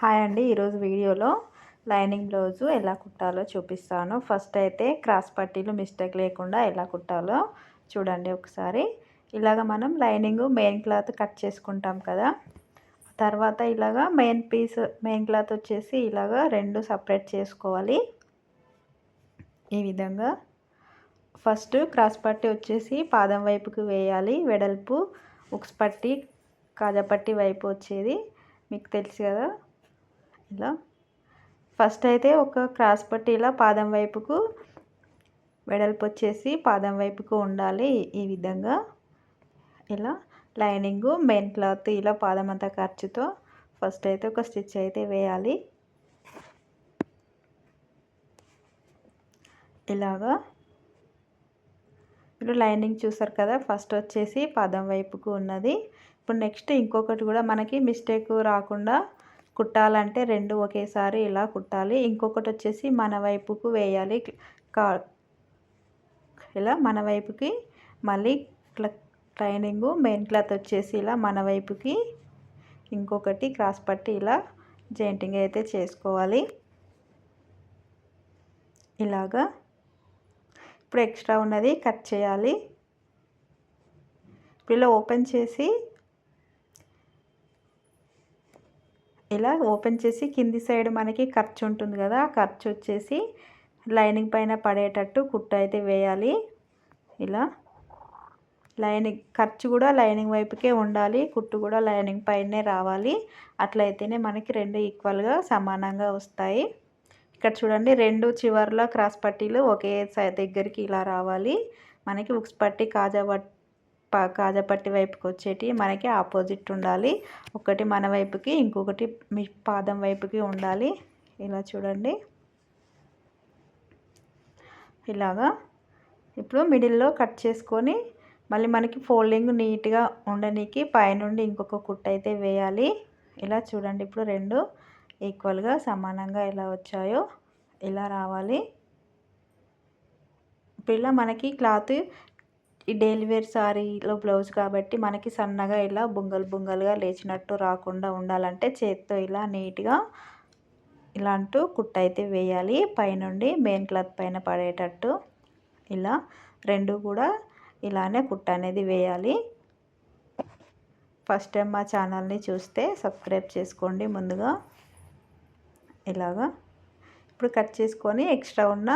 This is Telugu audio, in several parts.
హాయ్ అండి ఈరోజు వీడియోలో లైనింగ్ బ్లౌజు ఎలా కుట్టాలో చూపిస్తాను. ఫస్ట్ అయితే క్రాస్ పట్టీలు మిస్టేక్ లేకుండా ఎలా కుట్టాలో చూడండి ఒకసారి. ఇలాగ మనం లైనింగ్ మెయిన్ క్లాత్ కట్ చేసుకుంటాం కదా. తర్వాత ఇలాగా మెయిన్ పీస్ మెయిన్ క్లాత్ వచ్చేసి ఇలాగ రెండు సపరేట్ చేసుకోవాలి. ఈ విధంగా ఫస్ట్ క్రాస్ పట్టీ వచ్చేసి పాదం వైపుకి వేయాలి. వెడల్పు ఉక్స్ పట్టి కాజపట్టి వైపు వచ్చేది. మీకు తెలుసు కదా ఇలా. ఫస్ట్ అయితే ఒక క్రాస్ పట్టి ఇలా పాదం వైపుకు వెడల్పు వచ్చేసి పాదం వైపుకు ఉండాలి ఈ విధంగా. ఇలా లైనింగ్ మెయిన్ క్లాత్ ఇలా పాదం అంతా ఖర్చుతో ఫస్ట్ అయితే ఒక స్టిచ్ అయితే వేయాలి. ఇలాగా. ఇప్పుడు లైనింగ్ చూసారు కదా ఫస్ట్ వచ్చేసి పాదం వైపుకు ఉన్నది. ఇప్పుడు నెక్స్ట్ ఇంకొకటి కూడా మనకి మిస్టేక్ రాకుండా కుట్టాలంటే రెండు ఒకేసారి ఇలా కుట్టాలి. ఇంకొకటి వచ్చేసి మన వైపుకు వేయాలి. కా ఇలా మన వైపుకి మళ్ళీ ట్రైనింగ్ మెయిన్ క్లాత్ వచ్చేసి ఇలా మన వైపుకి ఇంకొకటి క్రాస్ పట్టి ఇలా జెయింటింగ్ అయితే చేసుకోవాలి. ఇలాగా ఇప్పుడు ఎక్స్ట్రా ఉన్నది కట్ చేయాలి. ఇప్పుడు ఇలా ఓపెన్ చేసి ఇలా ఓపెన్ చేసి కింది సైడ్ మనకి ఖర్చు ఉంటుంది కదా ఆ ఖర్చు వచ్చేసి లైనింగ్ పైన పడేటట్టు కుట్టు అయితే వేయాలి. ఇలా లైనింగ్ ఖర్చు కూడా లైనింగ్ వైపుకే ఉండాలి కుట్టు కూడా లైనింగ్ పైనే రావాలి. అట్లయితేనే మనకి రెండు ఈక్వల్గా సమానంగా వస్తాయి. ఇక్కడ చూడండి రెండు చివర్ల క్రాస్ పట్టీలు ఒకే దగ్గరికి ఇలా రావాలి. మనకి ఉక్స్ పట్టి కాజా కాజపట్టి వైపుకి వచ్చేటి మనకి ఆపోజిట్ ఉండాలి. ఒకటి మన వైపుకి ఇంకొకటి మీ పాదం వైపుకి ఉండాలి. ఇలా చూడండి. ఇలాగా. ఇప్పుడు మిడిల్లో కట్ చేసుకొని మళ్ళీ మనకి ఫోల్డింగ్ నీట్గా ఉండనీకి పైనుండి ఇంకొక కుట్ట అయితే వేయాలి. ఇలా చూడండి. ఇప్పుడు రెండు ఈక్వల్గా సమానంగా ఎలా వచ్చాయో ఇలా రావాలి. ఇప్పుడు ఇలా మనకి క్లాత్ ఈ డైలీ వేర్ సారీలో బ్లౌజ్ కాబట్టి మనకి సన్నగా ఇలా బొంగలు బొంగలుగా లేచినట్టు రాకుండా ఉండాలంటే చేత్తో ఇలా నీట్గా ఇలాంటి కుట్ట అయితే వేయాలి. పైనుండి మెయిన్ క్లాత్ పైన పడేటట్టు ఇలా రెండు కూడా ఇలానే కుట్ట అనేది వేయాలి. ఫస్ట్ టైం మా ఛానల్ని చూస్తే సబ్స్క్రైబ్ చేసుకోండి ముందుగా. ఇలాగా ఇప్పుడు కట్ చేసుకొని ఎక్స్ట్రా ఉన్న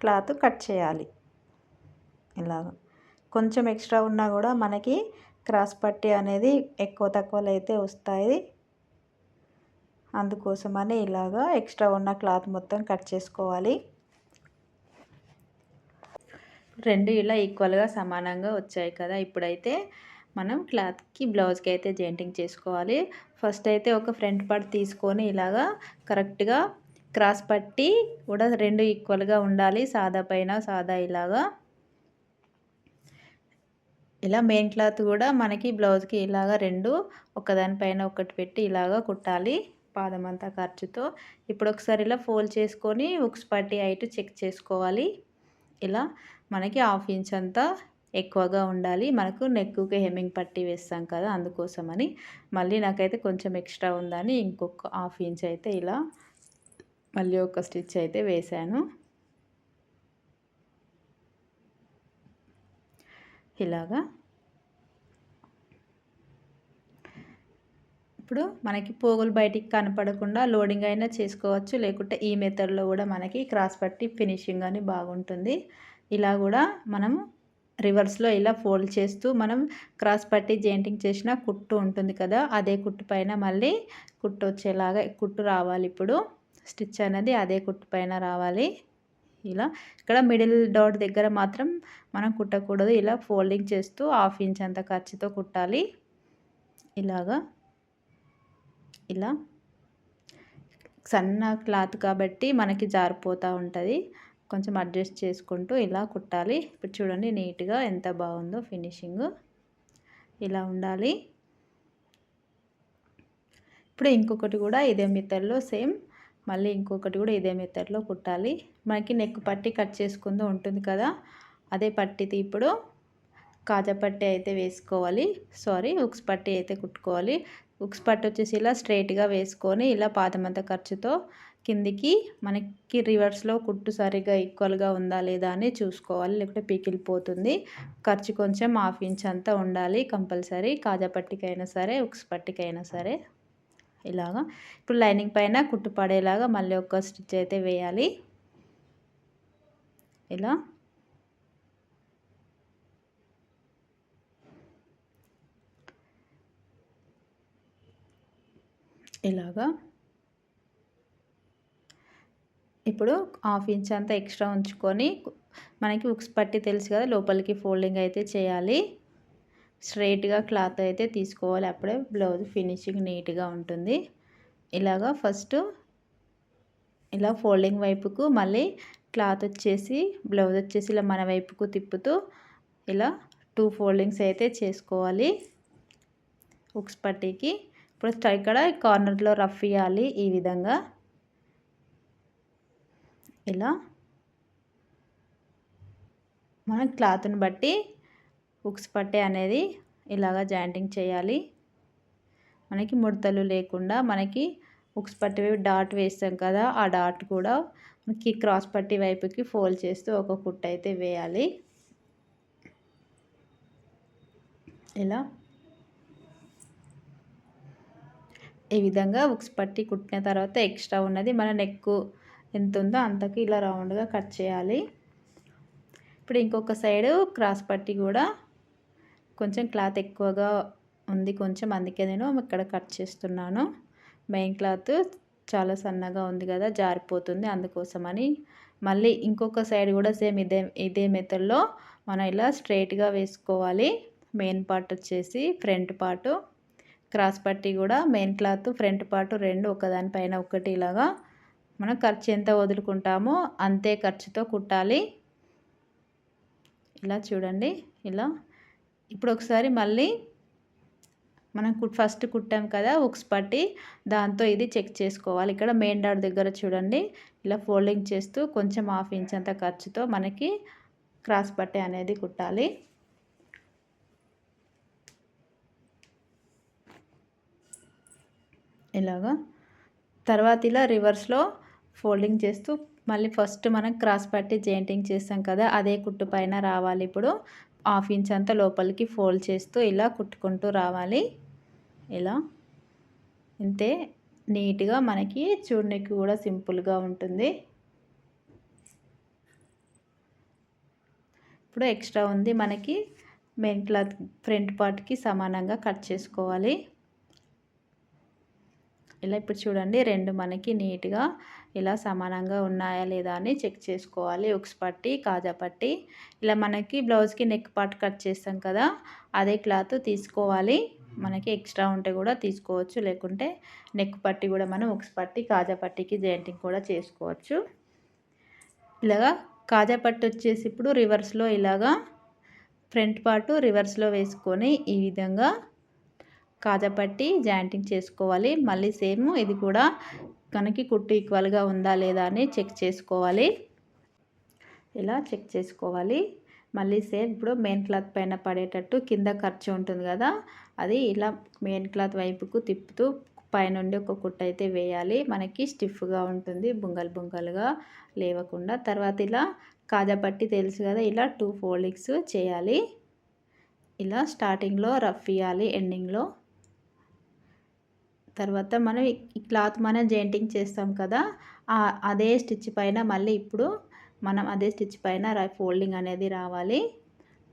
క్లాత్ కట్ చేయాలి. ఇలాగా. కొంచెం ఎక్స్ట్రా ఉన్నా కూడా మనకి క్రాస్ పట్టి అనేది ఎక్కువ తక్కువలు అయితే వస్తాయి. అందుకోసమని ఇలాగా ఎక్స్ట్రా ఉన్న క్లాత్ మొత్తం కట్ చేసుకోవాలి. రెండు ఇలా ఈక్వల్గా సమానంగా వచ్చాయి కదా. ఇప్పుడైతే మనం క్లాత్కి బ్లౌజ్కి అయితే జెయింటింగ్ చేసుకోవాలి. ఫస్ట్ అయితే ఒక ఫ్రంట్ పార్ట్ తీసుకొని ఇలాగా కరెక్ట్గా క్రాస్ పట్టి కూడా రెండు ఈక్వల్గా ఉండాలి. సాదా పైన సాదా ఇలాగా. ఇలా మెయిన్ క్లాత్ కూడా మనకి బ్లౌజ్కి ఇలాగ రెండు ఒకదానిపైన ఒకటి పెట్టి ఇలాగ కుట్టాలి పాదం అంతా ఖర్చుతో. ఇప్పుడు ఒకసారి ఇలా ఫోల్డ్ చేసుకొని ఉక్స్ పట్టి హైట్ చెక్ చేసుకోవాలి. ఇలా మనకి హాఫ్ ఇంచ్ అంతా ఎక్కువగా ఉండాలి. మనకు నెక్కుకి హెమ్మింగ్ పట్టి వేస్తాం కదా అందుకోసమని. మళ్ళీ నాకైతే కొంచెం ఎక్స్ట్రా ఉందని ఇంకొక హాఫ్ ఇంచ్ అయితే ఇలా మళ్ళీ ఒక స్టిచ్ అయితే వేశాను ఇలాగా. ఇప్పుడు మనకి పోగులు బయటికి కనపడకుండా లోడింగ్ అయినా చేసుకోవచ్చు. లేకుంటే ఈ మెథడ్లో కూడా మనకి క్రాస్ పట్టి ఫినిషింగ్ అని బాగుంటుంది. ఇలా కూడా మనం రివర్స్లో ఇలా ఫోల్డ్ చేస్తూ మనం క్రాస్ పట్టి జెయింటింగ్ చేసిన కుట్టు ఉంటుంది కదా అదే కుట్టు పైన మళ్ళీ కుట్టు వచ్చేలాగా కుట్టు రావాలి ఇప్పుడు. స్టిచ్ అనేది అదే కుట్టు పైన రావాలి. ఇలా ఇక్కడ మిడిల్ డాట్ దగ్గర మాత్రం మనం కుట్టకూడదు. ఇలా ఫోల్డింగ్ చేస్తూ హాఫ్ ఇంచ్ అంత ఖర్చుతో కుట్టాలి. ఇలాగా. ఇలా. సన్న క్లాత్ కాబట్టి మనకి జారిపోతూ ఉంటుంది. కొంచెం అడ్జస్ట్ చేసుకుంటూ ఇలా కుట్టాలి. ఇప్పుడు చూడండి నీట్గా ఎంత బాగుందో ఫినిషింగ్ ఇలా ఉండాలి. ఇప్పుడు ఇంకొకటి కూడా ఇదే మెథడ్లో సేమ్ మళ్ళీ ఇంకొకటి కూడా ఇదే మెథడ్లో కుట్టాలి. మనకి నెక్ పట్టి కట్ చేసుకుందో ఉంటుంది కదా అదే పట్టిది ఇప్పుడు కాజా పట్టి అయితే వేసుకోవాలి. సారీ ఉక్స్ పట్టి అయితే కుట్టుకోవాలి. ఉక్స్ పట్టు వచ్చేసి ఇలా స్ట్రైట్గా వేసుకొని ఇలా పాదమంత ఖర్చుతో కిందికి మనకి రివర్స్లో కుట్టు సరిగా ఈక్వల్గా ఉందా లేదా అని చూసుకోవాలి. లేకుంటే పీకిలిపోతుంది. ఖర్చు కొంచెం హాఫ్ ఇంచ్ అంతా ఉండాలి కంపల్సరీ. కాజా పట్టికైనా సరే ఉక్స్ పట్టికైనా సరే. ఇలాగా. ఇప్పుడు లైనింగ్ పైన కుట్టు పడేలాగా మళ్ళీ ఒక స్టిచ్ అయితే వేయాలి. ఇలా. ఇలాగా. ఇప్పుడు హాఫ్ ఇంచ్ అంతా ఎక్స్ట్రా ఉంచుకొని మనకి ఉక్స్ పట్టి తెలుసు కదా లోపలికి ఫోల్డింగ్ అయితే చేయాలి. స్ట్రైట్గా క్లాత్ అయితే తీసుకోవాలి. అప్పుడే బ్లౌజ్ ఫినిషింగ్ నీట్గా ఉంటుంది. ఇలాగా ఫస్ట్ ఇలా ఫోల్డింగ్ వైపుకు మళ్ళీ క్లాత్ వచ్చేసి బ్లౌజ్ వచ్చేసి ఇలా మన వైపుకు తిప్పుతూ ఇలా టూ ఫోల్డింగ్స్ అయితే చేసుకోవాలి. ఉక్స్ పట్టీకి. ఇప్పుడు ఇక్కడ కార్నర్లో రఫ్ ఇవ్వాలి ఈ విధంగా. ఇలా. మన క్లాత్ని బట్టి హుక్స్ పట్టే అనేది ఇలాగా జాయింటింగ్ చేయాలి. మనకి ముడతలు లేకుండా మనకి హుక్స్ పట్టి డాట్ వేస్తాం కదా ఆ డాట్ కూడా మనకి క్రాస్ పట్టి వైపుకి ఫోల్డ్ చేస్తూ ఒక కుట్ట అయితే వేయాలి. ఇలా. ఈ విధంగా ఉక్స్ పట్టి కుట్టిన తర్వాత ఎక్స్ట్రా ఉన్నది మన నెక్ ఎంత ఉందో అంతకు ఇలా రౌండ్గా కట్ చేయాలి. ఇప్పుడు ఇంకొక సైడు క్రాస్ పట్టి కూడా కొంచెం క్లాత్ ఎక్కువగా ఉంది కొంచెం అందుకే నేను ఇక్కడ కట్ చేస్తున్నాను. మెయిన్ క్లాత్ చాలా సన్నగా ఉంది కదా జారిపోతుంది అందుకోసమని. మళ్ళీ ఇంకొక సైడ్ కూడా సేమ్ ఇదే ఇదే మెథడ్లో మనం ఇలా స్ట్రైట్గా వేసుకోవాలి. మెయిన్ పార్ట్ వచ్చేసి ఫ్రంట్ పార్టు. క్రాస్ పట్టి కూడా మెయిన్ క్లాత్ ఫ్రంట్ పార్ట్ రెండు ఒకదానిపైన ఒకటి ఇలాగా మనం ఖర్చు ఎంత వదులుకుంటామో అంతే ఖర్చుతో కుట్టాలి. ఇలా చూడండి ఇలా ఇప్పుడు ఒకసారి మళ్ళీ మనం ఫస్ట్ కుట్టాం కదా ఉక్స్ పట్టి దాంతో ఇది చెక్ చేసుకోవాలి. ఇక్కడ మెయిన్ డాట్ దగ్గర చూడండి. ఇలా ఫోల్డింగ్ చేస్తూ కొంచెం హాఫ్ ఇంచ్ అంత ఖర్చుతో మనకి క్రాస్ పట్టి అనేది కుట్టాలి. ఇలాగా. తర్వాత ఇలా రివర్స్లో ఫోల్డింగ్ చేస్తూ మళ్ళీ ఫస్ట్ మనం క్రాస్ పట్టి జెయింటింగ్ చేస్తాం కదా అదే కుట్టు పైన రావాలి ఇప్పుడు. హాఫ్ ఇంచ్ అంతా లోపలికి ఫోల్డ్ చేస్తూ ఇలా కుట్టుకుంటూ రావాలి. ఇలా. ఇంతే. నీట్గా మనకి చూడడానికి కూడా సింపుల్గా ఉంటుంది. ఇప్పుడు ఎక్స్ట్రా ఉంది మనకి మెయిన్ క్లాత్ ఫ్రంట్ పార్ట్కి సమానంగా కట్ చేసుకోవాలి. ఇలా ఇప్పుడు చూడండి రెండు మనకి నీట్గా ఇలా సమానంగా ఉన్నాయా లేదా అని చెక్ చేసుకోవాలి. ఉక్స్ పట్టి కాజా పట్టి. ఇలా మనకి బ్లౌజ్కి నెక్ పార్ట్ కట్ చేస్తాం కదా అదే క్లాత్ తీసుకోవాలి. మనకి ఎక్స్ట్రా ఉంటే కూడా తీసుకోవచ్చు లేకుంటే నెక్ పట్టి కూడా మనం ఉక్స్ పట్టి కాజా పట్టికి జాయింటింగ్ కూడా చేసుకోవచ్చు. ఇలాగా కాజా పట్టి వచ్చేసి ఇప్పుడు రివర్స్లో ఇలాగా ఫ్రంట్ పార్టు రివర్స్లో వేసుకొని ఈ విధంగా కాజపట్టి జాయింటింగ్ చేసుకోవాలి. మళ్ళీ సేమ్ ఇది కూడా మనకి కుట్టు ఈక్వల్గా ఉందా లేదా అని చెక్ చేసుకోవాలి. ఇలా చెక్ చేసుకోవాలి. మళ్ళీ సేమ్ ఇప్పుడు మెయిన్ క్లాత్ పైన పడేటట్టు కింద ఖర్చు ఉంటుంది కదా అది ఇలా మెయిన్ క్లాత్ వైపుకు తిప్పుతూ పైనుండి ఒక కుట్ట అయితే వేయాలి. మనకి స్టిఫ్గా ఉంటుంది బుంగలు బుంగలుగా లేవకుండా. తర్వాత ఇలా కాజాపట్టి తెలుసు కదా ఇలా టూ ఫోల్డింగ్స్ చేయాలి. ఇలా స్టార్టింగ్లో రఫ్ ఇవ్వాలి ఎండింగ్లో తర్వాత మనం ఈ క్లాత్ మనం జెయింటింగ్ చేస్తాం కదా అదే స్టిచ్ పైన మళ్ళీ ఇప్పుడు మనం అదే స్టిచ్ పైన ఫోల్డింగ్ అనేది రావాలి.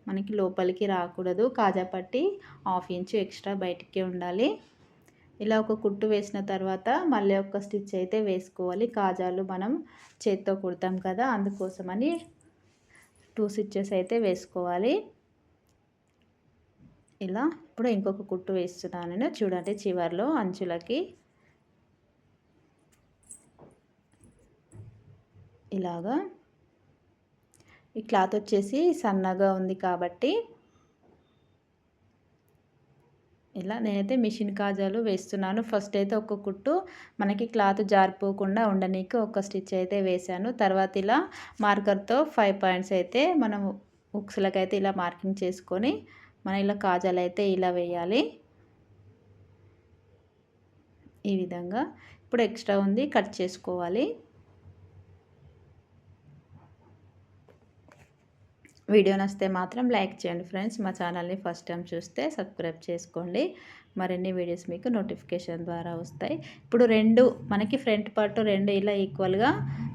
మనకి లోపలికి రాకూడదు. కాజా పట్టి హాఫ్ ఇంచ్ ఎక్స్ట్రా బయటికి ఉండాలి. ఇలా ఒక కుట్టు వేసిన తర్వాత మళ్ళీ ఒక స్టిచ్ అయితే వేసుకోవాలి. కాజాలు మనం చేత్తో కుడతాం కదా అందుకోసమని టూ స్టిచ్చెస్ అయితే వేసుకోవాలి. ఇలా ఇప్పుడు ఇంకొక కుట్టు వేస్తున్నాను నేను చూడండి చివరిలో అంచులకి. ఇలాగా. ఈ క్లాత్ వచ్చేసి సన్నగా ఉంది కాబట్టి ఇలా నేనైతే మిషన్ కాజాలు వేస్తున్నాను. ఫస్ట్ అయితే ఒక కుట్టు మనకి క్లాత్ జారిపోకుండా ఉండనీకి ఒక స్టిచ్ అయితే వేసాను తర్వాత ఇలా మార్కర్తో ఫైవ్ పాయింట్స్ అయితే మనం ఉక్స్లకైతే ఇలా మార్కింగ్ చేసుకొని మన ఇలా కాజాలు అయితే ఇలా వేయాలి. ఈ విధంగా ఇప్పుడు ఎక్స్ట్రా ఉంది కట్ చేసుకోవాలి. వీడియో నచ్చితే మాత్రం లైక్ చేయండి ఫ్రెండ్స్. మా ఛానల్ని ఫస్ట్ టైం చూస్తే సబ్స్క్రైబ్ చేసుకోండి. మరిన్ని వీడియోస్ మీకు నోటిఫికేషన్ ద్వారా వస్తాయి. ఇప్పుడు రెండు మనకి ఫ్రంట్ పార్ట్ రెండు ఇలా ఈక్వల్గా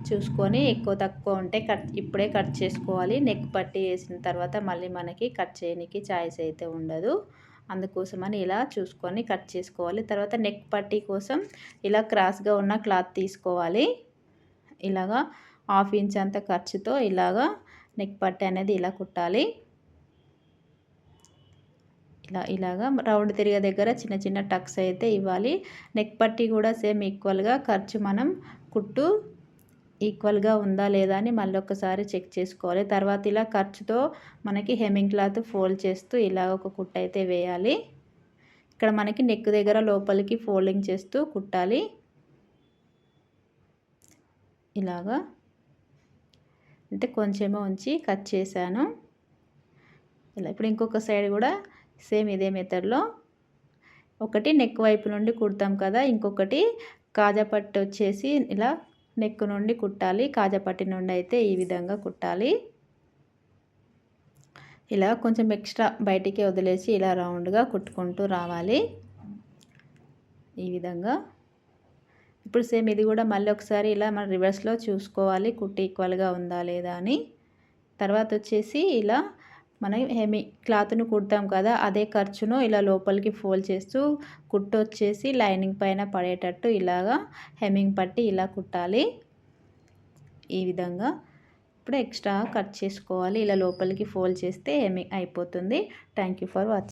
చూసుకొని ఎక్కువ తక్కువ ఉంటే కట్ ఇప్పుడే కట్ చేసుకోవాలి. నెక్ పట్టి వేసిన తర్వాత మళ్ళీ మనకి కట్ చేయడానికి ఛాయిస్ అయితే ఉండదు. అందుకోసమని ఇలా చూసుకొని కట్ చేసుకోవాలి. తర్వాత నెక్ పట్టీ కోసం ఇలా క్రాస్గా ఉన్న క్లాత్ తీసుకోవాలి. ఇలాగా హాఫ్ ఇంచ్ అంత ఖర్చుతో ఇలాగా నెక్ పట్టి అనేది ఇలా కుట్టాలి. ఇలా ఇలాగా రౌండ్ తిరిగే దగ్గర చిన్న చిన్న టక్స్ అయితే ఇవ్వాలి. నెక్ పట్టి కూడా సేమ్ ఈక్వల్గా ఖర్చు మనం కుట్టు ఈక్వల్గా ఉందా లేదా అని మళ్ళీ ఒకసారి చెక్ చేసుకోవాలి. తర్వాత ఇలా ఖర్చుతో మనకి హెమ్మింగ్ క్లాత్ ఫోల్డ్ చేస్తూ ఇలా ఒక కుట్ట అయితే వేయాలి. ఇక్కడ మనకి నెక్ దగ్గర లోపలికి ఫోల్డింగ్ చేస్తూ కుట్టాలి. ఇలాగా. అంటే కొంచెమే ఉంచి కట్ చేశాను. ఇలా ఇప్పుడు ఇంకొక సైడ్ కూడా సేమ్ ఇదే మెథడ్లో. ఒకటి నెక్ వైపు నుండి కుడతాం కదా ఇంకొకటి కాజాపట్టి వచ్చేసి ఇలా నెక్ నుండి కుట్టాలి కాజాపట్టి నుండి అయితే ఈ విధంగా కుట్టాలి. ఇలా కొంచెం ఎక్స్ట్రా బయటికి వదిలేసి ఇలా రౌండ్గా కుట్టుకుంటూ రావాలి. ఈ విధంగా. ఇప్పుడు సేమ్ ఇది కూడా మళ్ళీ ఒకసారి ఇలా మన రివర్స్లో చూసుకోవాలి కుట్టి ఈక్వల్గా ఉందా లేదా అని. తర్వాత వచ్చేసి ఇలా మనం హెమి క్లాత్ను కుడతాం కదా అదే ఖర్చును ఇలా లోపలికి ఫోల్డ్ చేస్తూ కుట్టు వచ్చేసి లైనింగ్ పైన పడేటట్టు ఇలాగా హెమ్మింగ్ పట్టి ఇలా కుట్టాలి. ఈ విధంగా ఇప్పుడు ఎక్స్ట్రా కట్ చేసుకోవాలి. ఇలా లోపలికి ఫోల్డ్ చేస్తే హెమ్మింగ్ అయిపోతుంది. Thank you for watching